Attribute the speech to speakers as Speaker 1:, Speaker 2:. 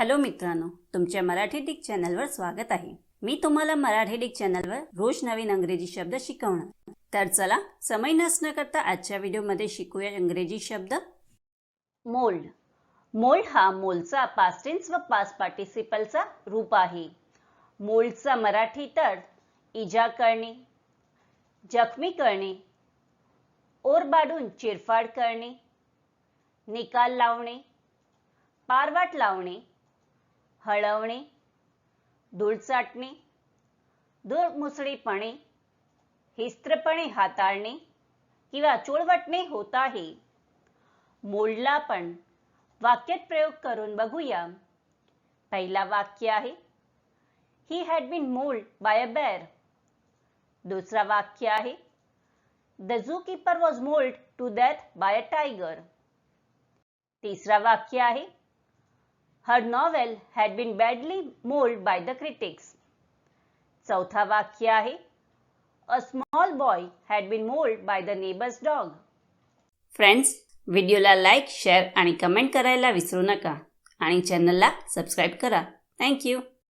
Speaker 1: Hello मित्रांनो तुमच्या Marathi Dick चॅनलवर स्वागत आहे. मी तुम्हाला मराठी डिक चॅनलवर रोज नवीन अंग्रेजी शब्द शिकवणार. तर चला समय नसणं करता आजच्या व्हिडिओमध्ये शिकूया इंग्रजी शब्द. मोल्ड मोल्ड हा मोलचा पास्टेन्स व पास्ट पार्टिसिपलचा रूप आहे. मोल्डचा मराठी तर इजा करणे जखमी करणे ओरबाडून चिरफाड करणे निकाल लावणे पारवाट लावणे हळवणे धूळ चाटणे दुर्मुसळीपणे हिस्त्रपणे हाताळणे किंवा चोळवटणे होत आहे. मोल्डला पण वाक्यात प्रयोग करून बघूया. पहिला वाक्य आहे he had been mauled by a bear दुसरा वाक्य आहे the zookeeper was mauled to death by a tiger तिसरा वाक्य आहे her novel had been badly mauled by the critics चौथा वाक्य आहे a small boy had been mauled by the neighbour's dog friends व्हिडिओला लाईक शेअर आणि comment करायला विसरू नका. आणि चॅनलला सबस्क्राईब करा. थँक्यू